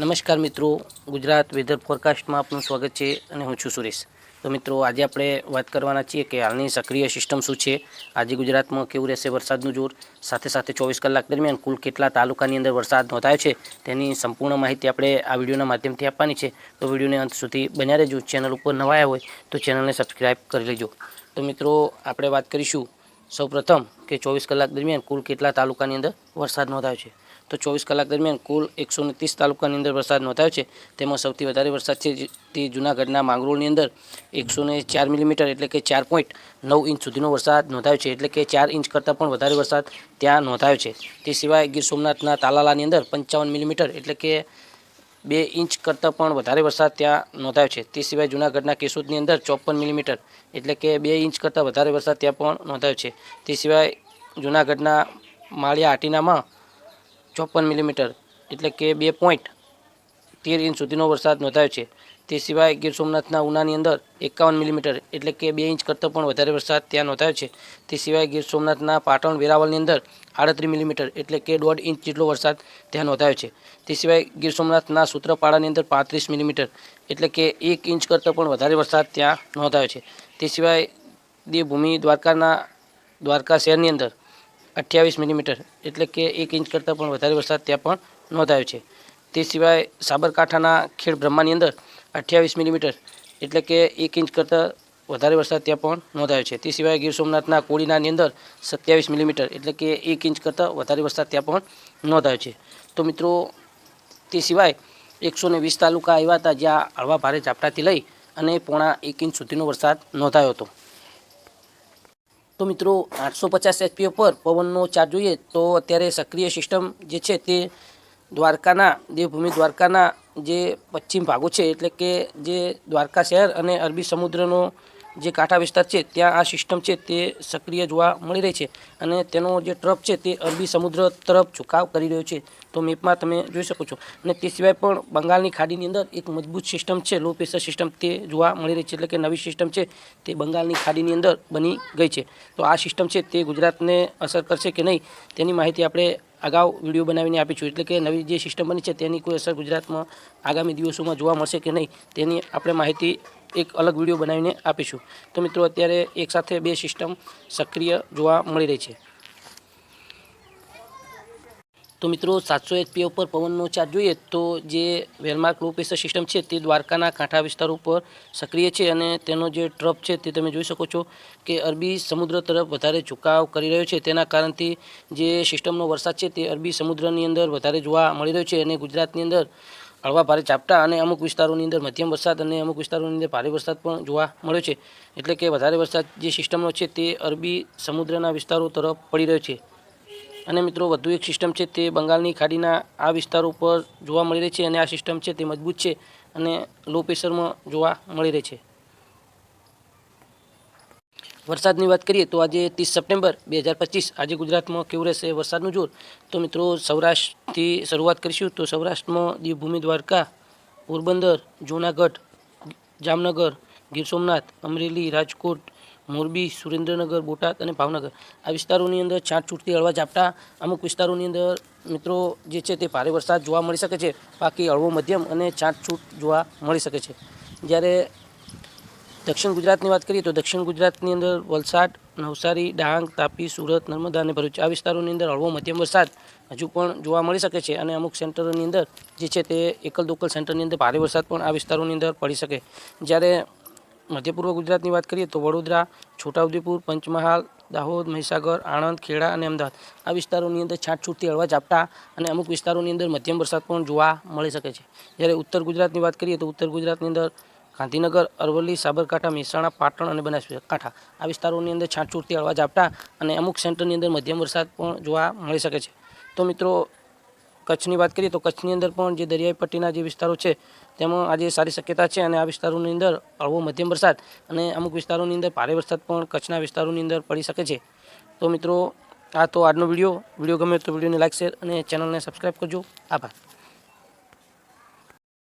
નમસ્કાર મિત્રો, ગુજરાત વેધર ફોરકાસ્ટમાં આપનું સ્વાગત છે અને હું છું સુરેશ. તો મિત્રો, આજે આપણે વાત કરવાના છીએ કે હાલની સક્રિય સિસ્ટમ શું છે, આજે ગુજરાતમાં કેવું રહેશે વરસાદનું જોર, સાથે સાથે ચોવીસ કલાક દરમિયાન કુલ કેટલા તાલુકાની અંદર વરસાદ નોંધાયો છે, તેની સંપૂર્ણ માહિતી આપણે આ વિડીયોના માધ્યમથી આપવાની છે. તો વિડીયોને અંત સુધી બન્યા રહેજો, ચેનલ ઉપર નવા આવ્યા હોય તો ચેનલને સબસ્ક્રાઈબ કરી લેજો. તો મિત્રો, આપણે વાત કરીશું સૌપ્રથમ કે ચોવીસ કલાક દરમિયાન કુલ કેટલા તાલુકાની અંદર વરસાદ નોંધાયો છે. તો ચોવીસ કલાક દરમિયાન કુલ એકસો ત્રીસ તાલુકાની અંદર વરસાદ નોંધાયો છે. તેમાં સૌથી વધારે વરસાદ છે તે જૂનાગઢના માંગરોળની અંદર એકસો ચાર મિલીમીટર એટલે કે ચાર પોઈન્ટ નવ ઇંચ સુધીનો વરસાદ નોંધાયો છે. એટલે કે ચાર ઇંચ કરતાં પણ વધારે વરસાદ ત્યાં નોંધાયો છે. તે સિવાય ગીર સોમનાથના તાલાલાની અંદર પંચાવન મિલીમીટર એટલે કે બે ઇંચ કરતાં પણ વધારે વરસાદ ત્યાં નોંધાયો છે. તે સિવાય જૂનાગઢના કેશોદની અંદર ચોપન મિલીમીટર એટલે કે બે ઇંચ કરતાં વધારે વરસાદ ત્યાં પણ નોંધાયો છે. તે સિવાય જૂનાગઢના માળિયા આટીનામાં ચોપન મિલીમીટર, એટલે કે બે પોઈન્ટ તેર ઇંચ સુધીનો વરસાદ નોંધાયો છે. તે સિવાય ગીર સોમનાથના ઉનાની અંદર એકાવન મિલીમીટર, એટલે કે બે ઇંચ કરતાં પણ વધારે વરસાદ ત્યાં નોંધાયો છે. તે સિવાય ગીર સોમનાથના પાટણ વેરાવળની અંદર આડત્રીસ મિલીમીટર, એટલે કે દોઢ ઇંચ જેટલો વરસાદ ત્યાં નોંધાયો છે. તે સિવાય ગીર સોમનાથના સૂત્રપાડાની અંદર પાંત્રીસ મિલીમીટર, એટલે કે એક ઇંચ કરતાં પણ વધારે વરસાદ ત્યાં નોંધાયો છે. તે સિવાય દેવભૂમિ દ્વારકાના, દ્વારકા શહેરની અંદર અઠ્યાવીસ મિલીમીટર એટલે કે એક ઇંચ કરતાં પણ વધારે વરસાદ ત્યાં પણ નોંધાયો છે. તે સિવાય સાબરકાંઠાના ખેડ બ્રહ્માની અંદર અઠ્યાવીસ મિલીમીટર એટલે કે એક ઇંચ કરતાં વધારે વરસાદ ત્યાં પણ નોંધાયો છે. તે સિવાય ગીર સોમનાથના કોડીનાની અંદર સત્યાવીસ મિલીમીટર એટલે કે એક ઇંચ કરતાં વધારે વરસાદ ત્યાં પણ નોંધાયો છે. તો મિત્રો, તે સિવાય એકસો ને વીસ તાલુકા આવ્યા હતા જ્યાં હળવા ભારે ઝાપટાથી લઈ અને પોણા એક ઇંચ સુધીનો વરસાદ નોંધાયો હતો. તો મિત્રો આઠસો પચાસ એચપી પર પવનનો ચાર્જ જોઈએ તો અત્યારે સક્રિય સિસ્ટમ જે છે તે દ્વારકાના, દેવભૂમિ દ્વારકાના જે પશ્ચિમ ભાગો છે, એટલે કે જે દ્વારકા શહેર અને અરબી સમુદ્રનો જે કાંઠા વિસ્તાર છે, ત્યાં આ સિસ્ટમ છે તે સક્રિય જોવા મળી રહી છે અને તેનો જે ટ્રફ છે તે અરબી સમુદ્ર તરફ ઝુકાવ કરી રહ્યો છે. તો મેપમાં તમે જોઈ શકો છો. અને તે સિવાય પણ બંગાળની ખાડીની અંદર એક મજબૂત સિસ્ટમ છે લો પ્રેશર સિસ્ટમ તે જોવા મળી રહી છે, એટલે કે નવી સિસ્ટમ છે તે બંગાળની ખાડીની અંદર બની ગઈ છે. તો આ સિસ્ટમ છે તે ગુજરાતને અસર કરશે કે નહીં, તેની માહિતી આપણે અગાઉ વીડિયો બનાવીને આપીશું એટલે કે નવી જે સિસ્ટમ બની છે તેની કોઈ અસર ગુજરાતમાં આગામી દિવસોમાં જોવા મળશે કે નહીં, તેની આપણે માહિતી એક અલગ વીડિયો બનાવીને આપીશું. તો મિત્રો, અત્યારે એકસાથે બે સિસ્ટમ સક્રિય જોવા મળી રહી છે. તો મિત્રો, સાતસો એચપી ઉપર પવનનો ચાર્જ જોઈએ તો જે વેલમાર્ક લો પ્રેશર સિસ્ટમ છે તે દ્વારકાના કાંઠા વિસ્તારો ઉપર સક્રિય છે અને તેનો જે ટ્રફ છે તે તમે જોઈ શકો છો કે અરબી સમુદ્ર તરફ વધારે ઝુકાવ કરી રહ્યો છે. તેના કારણથી જે સિસ્ટમનો વરસાદ છે તે અરબી સમુદ્રની અંદર વધારે જોવા મળી રહ્યો છે અને ગુજરાતની અંદર હળવા ભારે ઝાપટા અને અમુક વિસ્તારોની અંદર મધ્યમ વરસાદ અને અમુક વિસ્તારોની અંદર ભારે વરસાદ પણ જોવા મળ્યો છે. એટલે કે વધારે વરસાદ જે સિસ્ટમનો છે તે અરબી સમુદ્રના વિસ્તારો તરફ પડી રહ્યો છે. અને મિત્રો, વધુ એક સિસ્ટમ છે તે બંગાળની ખાડીના આ વિસ્તારો ઉપર જોવા મળી રહી છે અને આ સિસ્ટમ છે તે મજબૂત છે અને લો પ્રેશરમાં જોવા મળી રહી છે. વરસાદની વાત કરીએ તો આજે ત્રીસ સપ્ટેમ્બર બે હજાર પચીસ આજે ગુજરાતમાં કેવું રહેશે વરસાદનું જોર? તો મિત્રો સૌરાષ્ટ્રથી શરૂઆત કરીશું. તો સૌરાષ્ટ્રમાં દેવભૂમિ દ્વારકા, પોરબંદર, જૂનાગઢ, જામનગર, ગીર સોમનાથ, અમરેલી, રાજકોટ, મોરબી, સુરેન્દ્રનગર, બોટાદ અને ભાવનગર. આ વિસ્તારોની અંદર છાંટછૂટથી હળવા ઝાપટા. અમુક વિસ્તારોની અંદર મિત્રો જે છે તે ભારે વરસાદ જોવા મળી શકે છે. બાકી હળવો મધ્યમ અને છાંટછૂટ જોવા મળી શકે છે. જ્યારે દક્ષિણ ગુજરાતની વાત કરીએ તો દક્ષિણ ગુજરાતની અંદર વલસાડ, નવસારી, ડાંગ, તાપી, સુરત, નર્મદા અને ભરૂચ આ વિસ્તારોની અંદર હળવો મધ્યમ વરસાદ હજુ પણ જોવા મળી શકે છે અને અમુક સેન્ટરોની અંદર જે છે તે એકલ દોકલ સેન્ટરની અંદર ભારે વરસાદ પણ આ વિસ્તારોની અંદર પડી શકે. જ્યારે મધ્ય પૂર્વ ગુજરાતની વાત કરીએ તો વડોદરા, છોટાઉદેપુર, પંચમહાલ, દાહોદ, મહીસાગર, આણંદ, ખેડા અને અમદાવાદ આ વિસ્તારોની અંદર છાંટછૂટથી હળવા ઝાપટા અને અમુક વિસ્તારોની અંદર મધ્યમ વરસાદ પણ જોવા મળી શકે છે. જ્યારે ઉત્તર ગુજરાતની વાત કરીએ તો ઉત્તર ગુજરાતની અંદર ગાંધીનગર, અરવલ્લી, સાબરકાંઠા, મહેસાણા, પાટણ અને બનાસકાંઠા. આ વિસ્તારોની અંદર છાંટછૂટથી હળવા ઝાપટા અને અમુક સેન્ટરની અંદર મધ્યમ વરસાદ પણ જોવા મળી શકે છે. તો મિત્રો, કચ્છની વાત કરીએ તો કચ્છની અંદર પણ જે દરિયાઈ પટ્ટીના જે વિસ્તારો છે, તેમાં આજે સારી શક્યતા છે અને આ વિસ્તારોની અંદર હળવો મધ્યમ વરસાદ અને અમુક વિસ્તારોની અંદર ભારે વરસાદ પણ કચ્છના વિસ્તારોની અંદર પડી શકે છે. તો મિત્રો, આ તો આજનો વીડિયો. વીડિયો ગમે તો વિડીયોને લાઈક, શેર અને ચેનલને સબસ્ક્રાઈબ કરજો. આભાર.